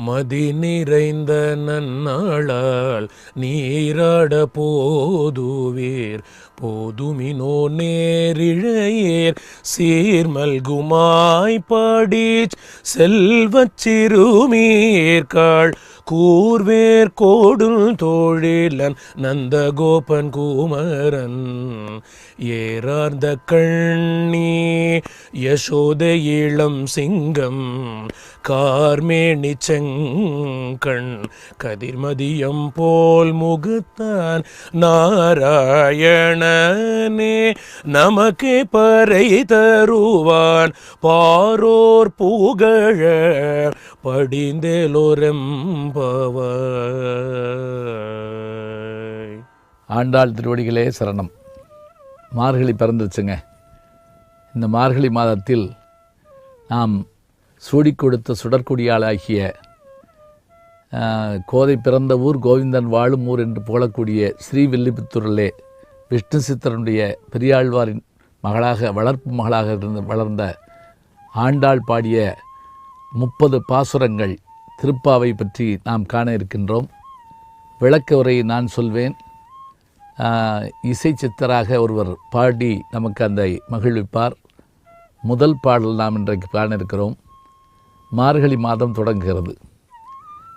மதி நிறைந்த நன்னாளால் நீராட போதுவீர். போதுமினோ நேரிழையேர் சீர்மல்குமாய் பாடிச் செல்வச் சிறுமீர்காள் கூர்வேர் கோடுல் தோழிலன் நந்தகோபன் குமரன். ஏறார்ந்த கண்ணி யசோத இளம் சிங்கம் கார்மேணி கார்மேனி கண் கதிர்மதியம் போல் முகத்தான் நாராயணனே. நமக்கே பறை தருவான் பாரோர் புகழ படிந்தேலோரெம்பவாய் ஆண்டாள் திருவடிகளே சரணம். மார்கழி பிறந்துருச்சுங்க இந்த மார்கழி மாதத்தில் நாம் சூடிக் கொடுத்த சுடற்குடியாளாகிய கோதை பிறந்த ஊர் கோவிந்தன் வாழும் ஊர் என்று புகழக்கூடிய ஸ்ரீவில்லிபுத்தூரிலே விஷ்ணு சித்தரனுடைய பெரியாழ்வாரின் மகளாக வளர்ப்பு மகளாக இருந்து வளர்ந்த ஆண்டாள் பாடிய முப்பது பாசுரங்கள் திருப்பாவை பற்றி நாம் காண இருக்கின்றோம். விளக்க உரையை நான் சொல்வேன். இசை சித்தராக ஒருவர் பாடி நமக்கு அந்த மகிழ்விப்பார். முதல் பாடல் நாம் இன்றைக்கு காண இருக்கிறோம். மார்கழி மாதம் தொடங்குகிறது.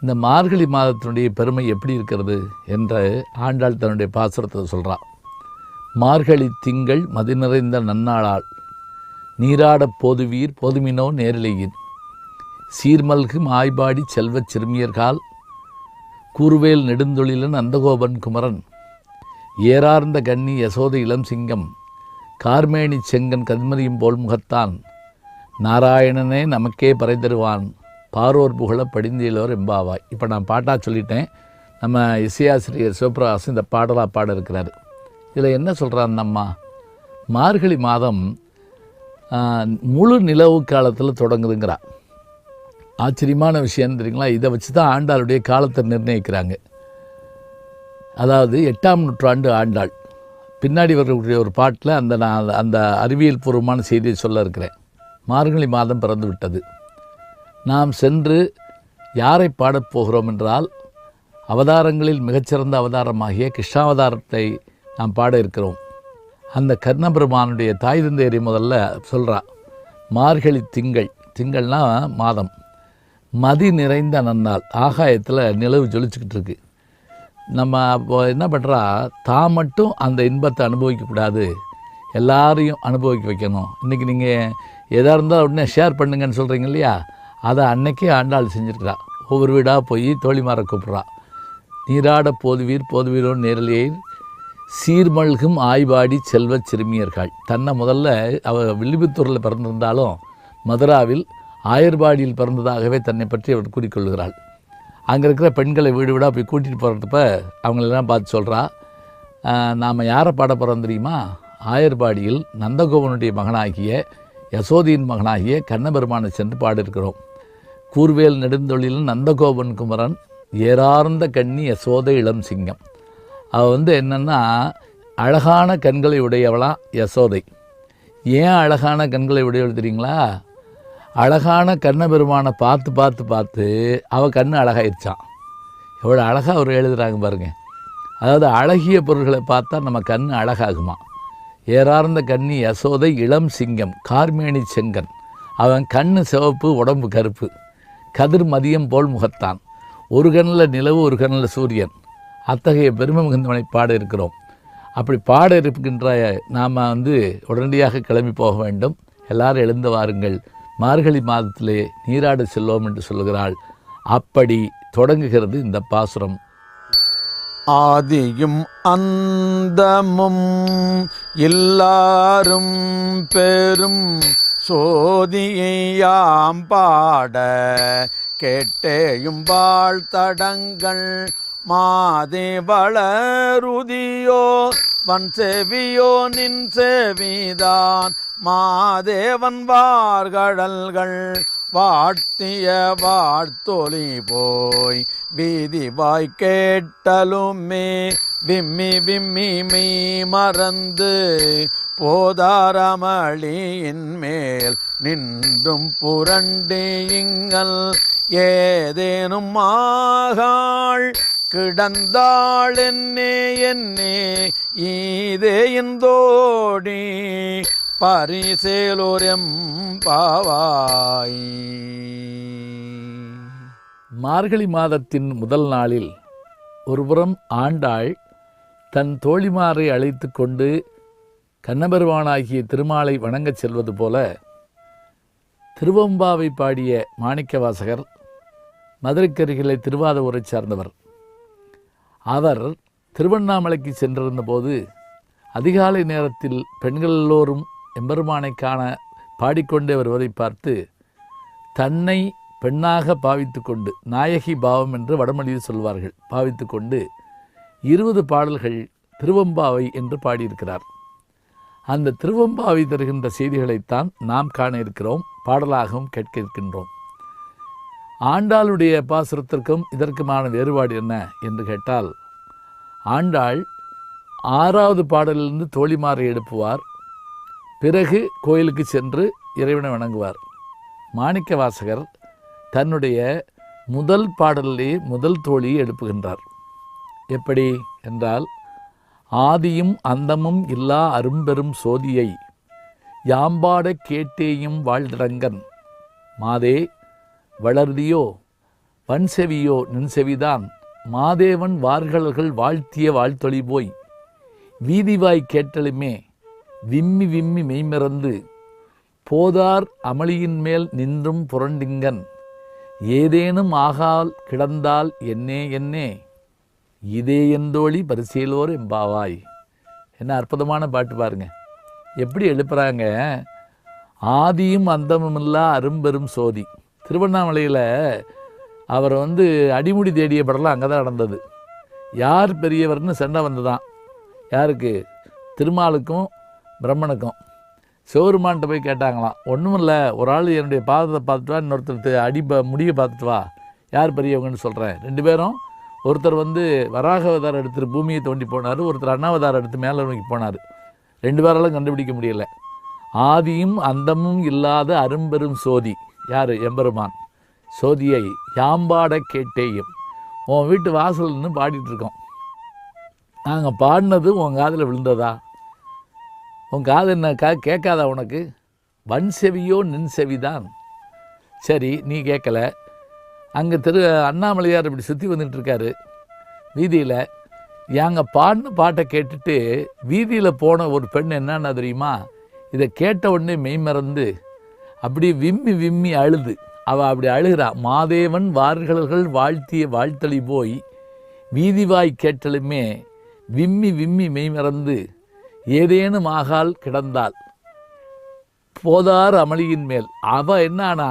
இந்த மார்கழி மாதத்தினுடைய பெருமை எப்படி இருக்கிறது என்று ஆண்டாள் தன்னுடைய பாசுரத்தை சொல்கிறார் மார்கழி திங்கள் மதி நிறைந்த நன்னாளால். நீராடப் போதுவீர் போதுமினோ நேரிலையின். சீர்மல்கு மாய்பாடி செல்வச் சிறுமியர்கால். கூறுவேல் நெடுந்தொழிலன் அந்தகோபன் குமரன். ஏறார்ந்த கன்னி யசோத இளம் சிங்கம். கார்மேனி செங்கன் கதிமதியும் போல் முகத்தான். நாராயணனே நமக்கே பறை தருவான். பாரோர் புகழ படிந்தியலோர் எம்பாவாய் இப்போ நான் பாட்டாக சொல்லிட்டேன். நம்ம இசையாசிரியர் சிவபிரகாசம் இந்த பாடலாக பாட இருக்கிறார் இதில் என்ன சொல்கிறான் நம்மா மார்கழி மாதம் முழு நிலவு காலத்தில் தொடங்குதுங்கிறா. ஆச்சரியமான விஷயம் தெரியுங்களா? இதை வச்சு தான் ஆண்டாளுடைய காலத்தை நிர்ணயிக்கிறாங்க. அதாவது எட்டாம் நூற்றாண்டு ஆண்டாள். பின்னாடி வரக்கூடிய ஒரு பாட்டில் அந்த நான் அந்த அறிவியல் பூர்வமான செய்தியை சொல்ல இருக்கிறேன். மார்கழி மாதம் பிறந்து விட்டது நாம் சென்று யாரை பாடப் போகிறோம் என்றால் அவதாரங்களில் மிகச்சிறந்த அவதாரமாகிய கிருஷ்ணாவதாரத்தை நாம் பாட இருக்கிறோம். அந்த கர்ணபெருமானுடைய தாய் தந்தேரி முதல்ல சொல்கிறா மார்கழி திங்கள். திங்கள்னா மாதம். மதி நிறைந்த நன்னாள். ஆகாயத்தில் நிலவு ஜொலிச்சுக்கிட்டு இருக்கு. நம்ம அப்போ என்ன பண்ணுறா தான் மட்டும் அந்த இன்பத்தை அனுபவிக்கக்கூடாது எல்லாரையும் அனுபவிக்க வைக்கணும். இன்றைக்கி நீங்கள் எதாக இருந்தால் உடனே ஷேர் பண்ணுங்கன்னு சொல்கிறீங்க இல்லையா? அதை அன்னைக்கே ஆண்டாள் செஞ்சுருக்கிறா. ஒவ்வொரு வீடாக போய் தோழிமாரை கூப்பிட்றா. நீராட போதுவீர் போதுவீரோ நேரலையை சீர்மல்கும் ஆய்வாடி செல்வச் சிறுமியர்கள். தன்னை முதல்ல அவ வில்லிபுத்தூரில் பிறந்திருந்தாலும் மதுராவில் ஆயர்பாடியில் பிறந்ததாகவே தன்னை பற்றி அவர் கூறிக்கொள்கிறாள். அங்கே இருக்கிற பெண்களை வீடு வீடாக போய் கூட்டிகிட்டு போகிறப்ப அவங்களெல்லாம் பார்த்து சொல்கிறா நாம் யாரை பாட போகிறோம் தெரியுமா? ஆயர்பாடியில் நந்தகோபனுடைய மகனாகிய யசோதியின் மகனாகிய கண்ணபெருமானை சென்று பாடியிருக்கிறோம். கூர்வேல் நெடுந்தொழில் நந்தகோபன் குமரன் ஏறார்ந்த கண்ணி யசோத இளம் சிங்கம் அவள் வந்து என்னென்னா அழகான கண்களை உடையவளாம் யசோதை. ஏன் அழகான கண்களை உடையவள் தெரியுங்களா? அழகான கண்ணபெருமானை பார்த்து பார்த்து பார்த்து அவள் கண் அழகாயிருச்சான் எவ்வளோ அழகாக அவர் எழுதுகிறாங்க பாருங்கள் அதாவது அழகிய பொருள்களை பார்த்தா நம்ம கண் அழகாகுமா? ஏறார்ந்த கண்ணி யசோதை இளம் சிங்கம் கார்மேனி செங்கன். அவன் கண் சிவப்பு உடம்பு கருப்பு. கதிர் மதியம் போல் முகத்தான். ஒரு கண்ணில் நிலவு ஒரு கண்ணில் சூரியன். அத்தகைய பெருமை மிகுந்தவனை பாட இருக்கிறோம். அப்படி பாட இருக்கின்ற நாம் வந்து உடனடியாக கிளம்பி போக வேண்டும். எல்லாரும் எழுந்து வாருங்கள். மார்கழி மாதத்திலே நீராட செல்வோம் என்று சொல்லுகிறாள். அப்படி தொடங்குகிறது இந்த பாசுரம். ஆதியும் அந்தமும் எல்லாரும் பெரும் சோதியாம் பாட கேட்டேயும் வாழ்த்தடங்கள் மாதே வளருதியோ வன் செவியோ நின் செவிதான் மாதேவன் வார்கடல்கள். வாழ்த்திய வாழ்த்தொலி போய் வீதி வாய் கேட்டலுமே. விம்மி விம்மி மீ மறந்து போதாரமளியின் மேல் நின்றும் புரண்டியுங்கள் ஏதேனும் ஆகாள் கிடந்தாள் என்னே என்னே ஈதே இந்தோடி. பரிசேலோரம் பாவாய். மார்கழி மாதத்தின் முதல் நாளில் ஒருபுறம் ஆண்டாள் தன் தோழிமாரை அழைத்து கொண்டு கண்ணபெருமானாகிய திருமாலை வணங்கச் செல்வது போல திருவம்பாவை பாடிய மாணிக்கவாசகர் மதுரைக்கருகிலை திருவாதூரை சார்ந்தவர். அவர் திருவண்ணாமலைக்கு சென்றிருந்தபோது அதிகாலை நேரத்தில் பெண்கள் எல்லோரும் எம்பெருமானை காண பாடிக்கொண்டே வருவதை பார்த்து தன்னை பெண்ணாக பாவித்து கொண்டு நாயகி பாவம் என்று வடமொழியில் சொல்வார்கள். பாவித்து கொண்டு இருபது பாடல்கள் திருவம்பாவை என்று பாடியிருக்கிறார். அந்த திருவம்பாவை தருகின்ற செய்திகளைத்தான் நாம் காண இருக்கிறோம் பாடலாகவும் கேட்க இருக்கின்றோம். ஆண்டாளுடைய பாசுரத்திற்கும் இதற்குமான வேறுபாடு என்ன? என்று கேட்டால் ஆண்டாள் ஆறாவது பாடலிலிருந்து தோழிமாரை எழுப்புவார் பிறகு கோயிலுக்கு சென்று இறைவனை வணங்குவார். மாணிக்க வாசகர் தன்னுடைய முதல் பாடலிலே முதல் தோழியை எழுப்புகின்றார். எப்படி என்றால் ஆதியும் அந்தமும் இல்லா அரும்பெரும் சோதியை யாம்பாடக் கேட்டேயும் வாழ்திரங்கன் மாதே வளர்தியோ வன்செவியோ நின்செவிதான் மாதேவன் வார்களர்கள் வாழ்த்திய வாழ்த்தொழி போய் வீதிவாய் கேட்டலுமே விம்மி விம்மி மெய்மறந்து போதார் அமளியின் மேல் நின்றும் புரண்டிங்கன் ஏதேனும் ஆகால் கிடந்தால் என்னே என்னே இதே எந்தோழி பரிசீலோர் எம்பாவாய் என்ன அற்புதமான பாட்டு பாருங்க. எப்படி எழுப்புறாங்க? ஆதியும் அந்தமும் இல்லா அரும்பெரும் சோதி. திருவண்ணாமலையில் அவர் வந்து அடிமுடி தேடிய படலாம் அங்கே தான் நடந்தது. யார் பெரியவர்னு சண்டை வந்ததான். யாருக்கு? திருமாலுக்கும் பிரம்மனுக்கும். சிவருமான்ட்ட போய் கேட்டாங்களாம் ஒன்றும் இல்லை ஒரு ஆள் என்னுடைய பாதத்தை பார்த்துட்டு வா இன்னொருத்தர் அடி ப- முடியை பார்த்துட்டு வா. யார் பெரியவங்கன்னு சொல்கிறேன் ரெண்டு பேரும் ஒருத்தர் வந்து வராக அவதாரம் எடுத்துட்டு பூமியை தோண்டி போனார் ஒருத்தர் அண்ணாவதாரம் எடுத்து மேலே நோக்கி போனார். ரெண்டு பேராலும் கண்டுபிடிக்க முடியல. ஆதியும் அந்தமும் இல்லாத அரும்பெரும் சோதி. யார்? எம்பெருமான். சோதியை யாம்பாட கேட்டேயும். உன் வீட்டு வாசல் நின்று பாடிட்டுருக்கோம் நாங்கள் பாடினது உன் காதில் விழுந்ததா? உன் காது என்ன கா கேட்காதா உனக்கு? வன் செவியோ நின் செவிதான். சரி நீ கேட்கல. அங்கே திரு அண்ணாமலையார் இப்படி சுற்றி வந்துட்டுருக்காரு. வீதியில் ஏங்க பாடின பாட்டை கேட்டுட்டு வீதியில் போன ஒரு பெண் என்னன்னா தெரியுமா? இதை கேட்ட உடனே மெய்மறந்து அப்படி விம்மி விம்மி அழுது. அவள் அப்படி அழுகிறா. மாதேவன் வார்களர்கள் வாழ்த்திய வாழ்த்தளி போய் வீதிவாய் கேட்டலுமே விம்மி விம்மி மெய்மறந்து ஏதேனும் ஆகால் கிடந்தாள் போதார் அமளியின் மேல். அவள் என்னான்னா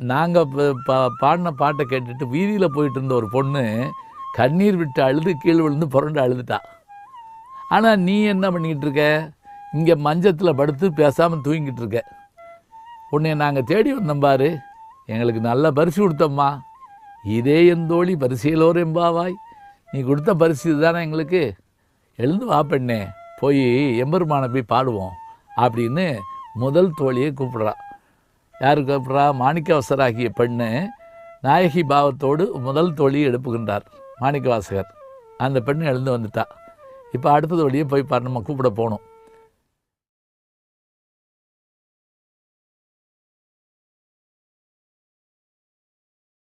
நாங்கள் பாடின பாட்டை கேட்டுட்டு வீதியில் போயிட்டு இருந்த ஒரு பொண்ணு கண்ணீர் விட்டு அழுது கீழ் விழுந்து புரண்டு அழுதுட்டா. ஆனால் நீ என்ன பண்ணிக்கிட்டு இருக்க? இங்கே மஞ்சத்தில் படுத்து பேசாமல் தூங்கிட்டு இருக்க. உன்னை நாங்கள் தேடி வந்தோம் பாரு. எங்களுக்கு நல்ல பரிசு கொடுத்தம்மா. இதே எந்தோழி பரிசையிலோர் எம்பாவாய். நீ கொடுத்த பரிசு இதுதானே எங்களுக்கு? எழுந்து வா பெண்ணே. போய் எம்பெருமானை போய் பாடுவோம் அப்படின்னு முதல் தோழியை கூப்பிட்றா. யார் கூப்பிட்றா? மாணிக்கவாசராகிய பெண்ணு நாயகி பாவத்தோடு முதல் தோழியை எழுப்புகின்றார். மாணிக்கவாசகர். அந்த பெண்ணு எழுந்து வந்துட்டா. இப்போ அடுத்த தோழியை போய் பாரு நம்ம கூப்பிட போகணும்.